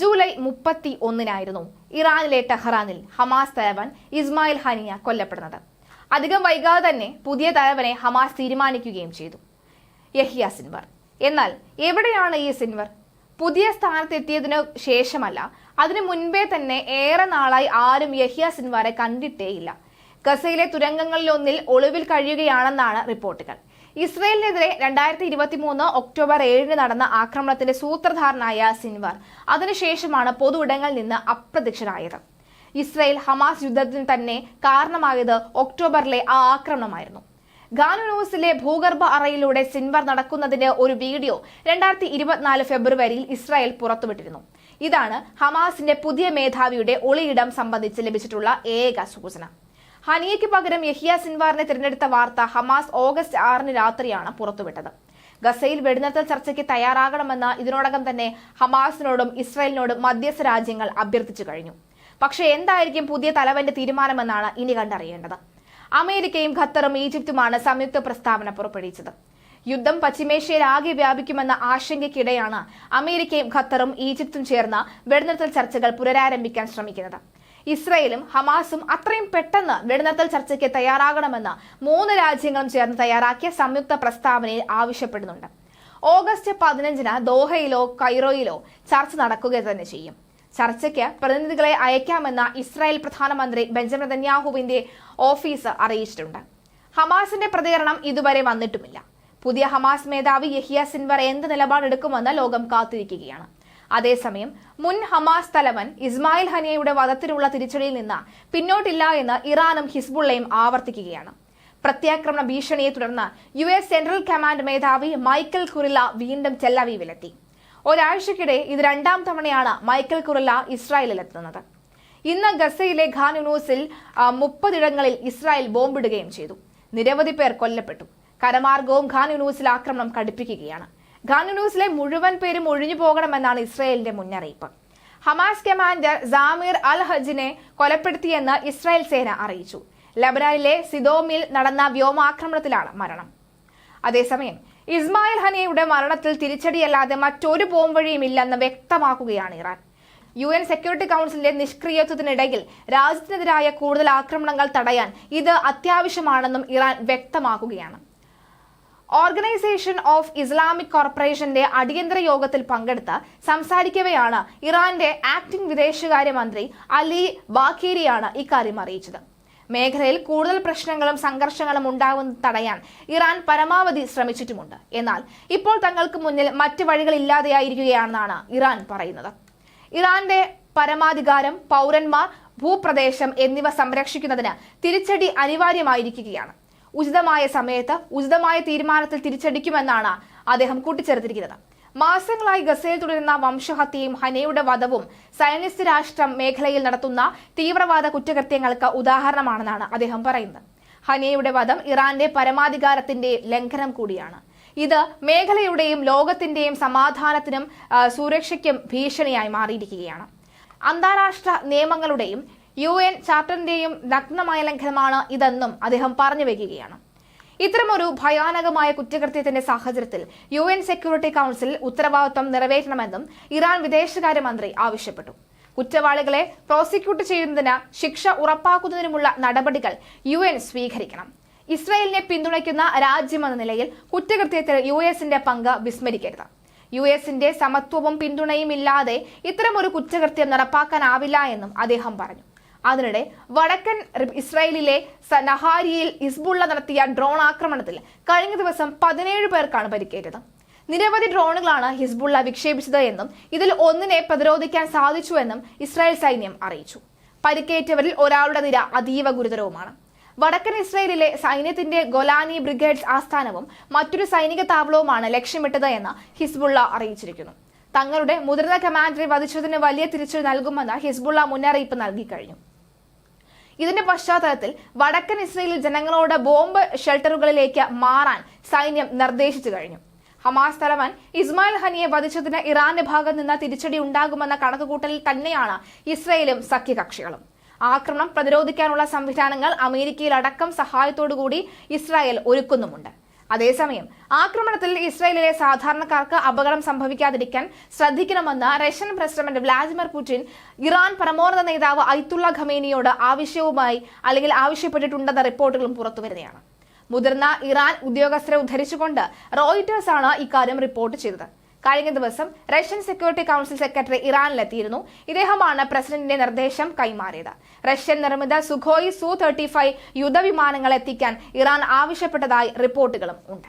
July മുപ്പത്തി ഒന്നിനായിരുന്നു ഇറാനിലെ ടെഹ്റാനിൽ Hamas തലവൻ ഇസ്മായിൽ ഹനിയ കൊല്ലപ്പെടുന്നത്. അധികം വൈകാതെ തന്നെ പുതിയ തലവനെ ഹമാസ് തീരുമാനിക്കുകയും ചെയ്തു. Yahya Sinwar. എന്നാൽ എവിടെയാണ് ഈ സിൻവർ? പുതിയ സ്ഥാനത്തെത്തിയതിനു ശേഷമല്ല അതിനു മുൻപേ തന്നെ ഏറെ നാളായി ആരും യഹിയ സിൻവാറെ കണ്ടിട്ടേയില്ല. ഗസയിലെ തുരങ്കങ്ങളിലൊന്നിൽ ഒളിവിൽ കഴിയുകയാണെന്നാണ് റിപ്പോർട്ടുകൾ. ഇസ്രയേലിനെതിരെ രണ്ടായിരത്തി ഇരുപത്തി മൂന്ന് ഒക്ടോബർ ഏഴിന് നടന്ന ആക്രമണത്തിന്റെ സൂത്രധാരനായ സിൻവർ. അതിനുശേഷമാണ് പൊതു ഇടങ്ങളിൽ നിന്ന് അപ്രത്യക്ഷനായത്. ഇസ്രയേൽ ഹമാസ് യുദ്ധത്തിന് തന്നെ കാരണമായത് ഒക്ടോബറിലെ ആ ആക്രമണമായിരുന്നു. ഗാനുനൂസിലെ ഭൂഗർഭ അറയിലൂടെ സിൻവർ നടക്കുന്നതിന്റെ ഒരു വീഡിയോ രണ്ടായിരത്തി ഇരുപത്തിനാല് ഫെബ്രുവരിയിൽ ഇസ്രായേൽ പുറത്തുവിട്ടിരുന്നു. ഇതാണ് ഹമാസിന്റെ പുതിയ മേധാവിയുടെ ഒളിയിടം സംബന്ധിച്ച് ലഭിച്ചിട്ടുള്ള ഏക സൂചന. ഹനിയയ്ക്ക് പകരം യഹിയ സിൻവാറിനെ തിരഞ്ഞെടുത്ത വാർത്ത ഹമാസ് ഓഗസ്റ്റ് ആറിന് രാത്രിയാണ് പുറത്തുവിട്ടത്. ഗസയിൽ വെടിനിർത്തൽ ചർച്ചയ്ക്ക് തയ്യാറാകണമെന്ന് ഇതിനോടകം തന്നെ ഹമാസിനോടും ഇസ്രായേലിനോടും മധ്യസ്ഥ രാജ്യങ്ങൾ അഭ്യർത്ഥിച്ചു കഴിഞ്ഞു. പക്ഷേ എന്തായിരിക്കും പുതിയ തലവന്റെ തീരുമാനമെന്നാണ് ഇനി കണ്ടറിയേണ്ടത്. അമേരിക്കയും ഖത്തറും ഈജിപ്തുമാണ് സംയുക്ത പ്രസ്താവന പുറപ്പെടുവിച്ചത്. യുദ്ധം പശ്ചിമേഷ്യയിൽ ആകെ വ്യാപിക്കുമെന്ന ആശങ്കയ്ക്കിടെയാണ് അമേരിക്കയും ഖത്തറും ഈജിപ്തും ചേർന്ന് വെടിനിർത്തൽ ചർച്ചകൾ പുനരാരംഭിക്കാൻ ശ്രമിക്കുന്നത്. ഇസ്രയേലും ഹമാസും അത്രയും പെട്ടെന്ന് വെടിനിർത്തൽ ചർച്ചയ്ക്ക് തയ്യാറാകണമെന്ന് മൂന്ന് രാജ്യങ്ങളും ചേർന്ന് തയ്യാറാക്കിയ സംയുക്ത പ്രസ്താവനയിൽ ആവശ്യപ്പെടുന്നുണ്ട്. ഓഗസ്റ്റ് പതിനഞ്ചിന് ദോഹയിലോ കൈറോയിലോ ചർച്ച നടക്കുക തന്നെ ചെയ്യും. ചർച്ചയ്ക്ക് പ്രതിനിധികളെ അയക്കാമെന്ന് ഇസ്രായേൽ പ്രധാനമന്ത്രി ബെഞ്ചമിൻ നെതന്യാഹുവിന്റെ ഓഫീസ് അറിയിച്ചിട്ടുണ്ട്. ഹമാസിന്റെ പ്രതികരണം ഇതുവരെ വന്നിട്ടുമില്ല. പുതിയ ഹമാസ് മേധാവി യഹിയ സിൻവർ എന്ത് നിലപാടെടുക്കുമെന്ന് ലോകം കാത്തിരിക്കുകയാണ്. അതേസമയം മുൻ ഹമാസ് തലവൻ ഇസ്മായിൽ ഹനിയയുടെ വധത്തിലുള്ള തിരിച്ചടിയിൽ നിന്ന് പിന്നോട്ടില്ല എന്ന് ഇറാനും ഹിസ്ബുള്ളയും ആവർത്തിക്കുകയാണ്. പ്രത്യാക്രമണ ഭീഷണിയെ തുടർന്ന് യു എസ് സെൻട്രൽ കമാൻഡ് മേധാവി മൈക്കൽ കുറില്ല വീണ്ടും ചെല്ലവീവിലെത്തി ഒരാഴ്ചക്കിടെ ഇത് രണ്ടാം തവണയാണ് മൈക്കൽ കുറില്ല ഇസ്രായേലിലെത്തുന്നത് ഇന്ന് ഗസയിലെ ഖാൻ യൂണൂസിൽ മുപ്പതിടങ്ങളിൽ ഇസ്രായേൽ ബോംബിടുകയും ചെയ്തു. നിരവധി പേർ കൊല്ലപ്പെട്ടു. കരമാർഗവും ഖാൻ യൂണൂസിൽ ആക്രമണം കടുപ്പിക്കുകയാണ്. ഖാൻ യൂണൂസിലെ മുഴുവൻ പേരും ഒഴിഞ്ഞു പോകണമെന്നാണ് ഇസ്രായേലിന്റെ മുന്നറിയിപ്പ്. ഹമാസ് കമാൻഡർ ജാമിർ അൽ ഹജിനെ കൊലപ്പെടുത്തിയെന്ന് ഇസ്രായേൽ സേന അറിയിച്ചു. ലബനാനിലെ സിദോമിൽ നടന്ന വ്യോമാക്രമണത്തിലാണ് മരണം. അതേസമയം ഇസ്മായിൽ ഹനിയയുടെ മരണത്തിൽ തിരിച്ചടിയല്ലാതെ മറ്റൊരു പോംവഴിയുമില്ലെന്ന് വ്യക്തമാക്കുകയാണ് ഇറാൻ. യു എൻ സെക്യൂരിറ്റി കൗൺസിലിന്റെ നിഷ്ക്രിയത്വത്തിനിടയിൽ രാജ്യത്തിനെതിരായ കൂടുതൽ ആക്രമണങ്ങൾ തടയാൻ ഇത് അത്യാവശ്യമാണെന്നും ഇറാൻ വ്യക്തമാക്കുകയാണ്. ഓർഗനൈസേഷൻ ഓഫ് ഇസ്ലാമിക് കോർപ്പറേഷന്റെ അടിയന്തര യോഗത്തിൽ പങ്കെടുത്ത് സംസാരിക്കവെയാണ് ഇറാന്റെ ആക്ടിംഗ് വിദേശകാര്യമന്ത്രി അലി ബാഖേരിയാണ് ഇക്കാര്യം അറിയിച്ചത്. മേഖലയിൽ കൂടുതൽ പ്രശ്നങ്ങളും സംഘർഷങ്ങളും ഉണ്ടാകുന്നത് തടയാൻ ഇറാൻ പരമാവധി ശ്രമിച്ചിട്ടുമുണ്ട്. എന്നാൽ ഇപ്പോൾ തങ്ങൾക്ക് മുന്നിൽ മറ്റ് വഴികളില്ലാതെയായിരിക്കുകയാണെന്നാണ് ഇറാൻ പറയുന്നത്. ഇറാന്റെ പരമാധികാരം പൗരന്മാർ ഭൂപ്രദേശം എന്നിവ സംരക്ഷിക്കുന്നതിന് തിരിച്ചടി അനിവാര്യമായിരിക്കുകയാണ്. ഉചിതമായ സമയത്ത് ഉചിതമായ തീരുമാനത്തിൽ തിരിച്ചടിക്കുമെന്നാണ് അദ്ദേഹം കൂട്ടിച്ചേർത്തിരിക്കുന്നത്. മാസങ്ങളായി ഗസയിൽ തുടരുന്ന വംശഹത്യയും ഹനയുടെ വധവും സയനിസ്റ്റ് രാഷ്ട്രം മേഖലയിൽ നടത്തുന്ന തീവ്രവാദ കുറ്റകൃത്യങ്ങൾക്ക് ഉദാഹരണമാണെന്നാണ് അദ്ദേഹം പറയുന്നത്. ഹനയുടെ വധം ഇറാന്റെ പരമാധികാരത്തിന്റെ ലംഘനം കൂടിയാണ്. ഇത് മേഖലയുടെയും ലോകത്തിന്റെയും സമാധാനത്തിനും സുരക്ഷയ്ക്കും ഭീഷണിയായി മാറിയിരിക്കുകയാണ്. അന്താരാഷ്ട്ര നിയമങ്ങളുടെയും യു എൻ ചാർട്ടറിന്റെയും നഗ്നമായ ലംഘനമാണ് ഇതെന്നും അദ്ദേഹം പറഞ്ഞു വയ്ക്കുകയാണ് ഇത്തരമൊരു ഭയാനകമായ കുറ്റകൃത്യത്തിന്റെ സാഹചര്യത്തിൽ യു എൻ സെക്യൂരിറ്റി കൗൺസിൽ ഉത്തരവാദിത്വം നിറവേറ്റണമെന്നും ഇറാൻ വിദേശകാര്യമന്ത്രി ആവശ്യപ്പെട്ടു. കുറ്റവാളികളെ പ്രോസിക്യൂട്ട് ചെയ്യുന്നതിന് ശിക്ഷ ഉറപ്പാക്കുന്നതിനുമുള്ള നടപടികൾ യു എൻ സ്വീകരിക്കണം. ഇസ്രയേലിനെ പിന്തുണയ്ക്കുന്ന രാജ്യമെന്ന നിലയിൽ കുറ്റകൃത്യത്തിൽ യു എസിന്റെ പങ്ക് വിസ്മരിക്കരുത്. യു എസിന്റെ സമത്വവും പിന്തുണയും ഇല്ലാതെ ഇത്തരമൊരു കുറ്റകൃത്യം നടപ്പാക്കാനാവില്ല എന്നും അദ്ദേഹം പറഞ്ഞു. അതിനിടെ വടക്കൻ ഇസ്രായേലിലെ നഹാരിയിൽ ഇസ്ബുള്ള നടത്തിയ ഡ്രോൺ ആക്രമണത്തിൽ കഴിഞ്ഞ ദിവസം പതിനേഴ് പേർക്കാണ് പരിക്കേറ്റത്. നിരവധി ഡ്രോണുകളാണ് ഹിസ്ബുള്ള വിക്ഷേപിച്ചത് എന്നും ഇതിൽ ഒന്നിനെ പ്രതിരോധിക്കാൻ സാധിച്ചുവെന്നും ഇസ്രായേൽ സൈന്യം അറിയിച്ചു. പരിക്കേറ്റവരിൽ ഒരാളുടെ നിര അതീവ ഗുരുതരവുമാണ്. വടക്കൻ ഇസ്രായേലിലെ സൈന്യത്തിന്റെ ഗൊലാനി ബ്രിഗേഡ്സ് ആസ്ഥാനവും മറ്റൊരു സൈനിക താവളവുമാണ് ലക്ഷ്യമിട്ടത് എന്ന് ഹിസ്ബുള്ള അറിയിച്ചിരിക്കുന്നു. തങ്ങളുടെ മുതിർന്ന കമാൻഡറെ വധിച്ചതിന് വലിയ തിരിച്ചടി നൽകുമെന്ന് ഹിസ്ബുള്ള മുന്നറിയിപ്പ് നൽകി കഴിഞ്ഞു. ഇതിന്റെ പശ്ചാത്തലത്തിൽ വടക്കൻ ഇസ്രയേലിൽ ജനങ്ങളോട് ബോംബ് ഷെൽട്ടറുകളിലേക്ക് മാറാൻ സൈന്യം നിർദ്ദേശിച്ചു കഴിഞ്ഞു. ഹമാസ് തലവൻ ഇസ്മായിൽ ഹനിയെ വധിച്ചതിന് ഇറാന്റെ ഭാഗത്ത് നിന്ന് തിരിച്ചടി ഉണ്ടാകുമെന്ന കണക്കുകൂട്ടലിൽ തന്നെയാണ് ഇസ്രയേലും സഖ്യകക്ഷികളും. ആക്രമണം പ്രതിരോധിക്കാനുള്ള സംവിധാനങ്ങൾ അമേരിക്കയിലടക്കം സഹായത്തോടുകൂടി ഇസ്രായേൽ ഒരുക്കുന്നുമുണ്ട്. അതേസമയം ആക്രമണത്തിൽ ഇസ്രായേലിലെ സാധാരണക്കാർക്ക് അപകടം സംഭവിക്കാതിരിക്കാൻ ശ്രദ്ധിക്കണമെന്ന് Russian president Vladimir Putin Iran പരമോന്നത നേതാവ് ഐത്തുള്ള ഖമേനിയോട് ആവശ്യവുമായി അല്ലെങ്കിൽ ആവശ്യപ്പെട്ടിട്ടുണ്ടെന്ന റിപ്പോർട്ടുകളും പുറത്തുവരുന്നതാണ് മുതിർന്ന ഇറാൻ ഉദ്യോഗസ്ഥരെ ഉദ്ധരിച്ചുകൊണ്ട് റോയിറ്റേഴ്സ് ആണ് ഇക്കാര്യം റിപ്പോർട്ട് ചെയ്തത്. കഴിഞ്ഞ ദിവസം റഷ്യൻ സെക്യൂരിറ്റി കൗൺസിൽ സെക്രട്ടറി ഇറാനിലെത്തിയിരുന്നു. ഇദ്ദേഹമാണ് പ്രസിഡന്റിന്റെ നിർദ്ദേശം കൈമാറിയത്. റഷ്യൻ നിർമ്മിത സുഖോയി സു തേർട്ടി ഫൈവ് യുദ്ധവിമാനങ്ങൾ എത്തിക്കാൻ ഇറാൻ ആവശ്യപ്പെട്ടതായി റിപ്പോർട്ടുകളും ഉണ്ട്.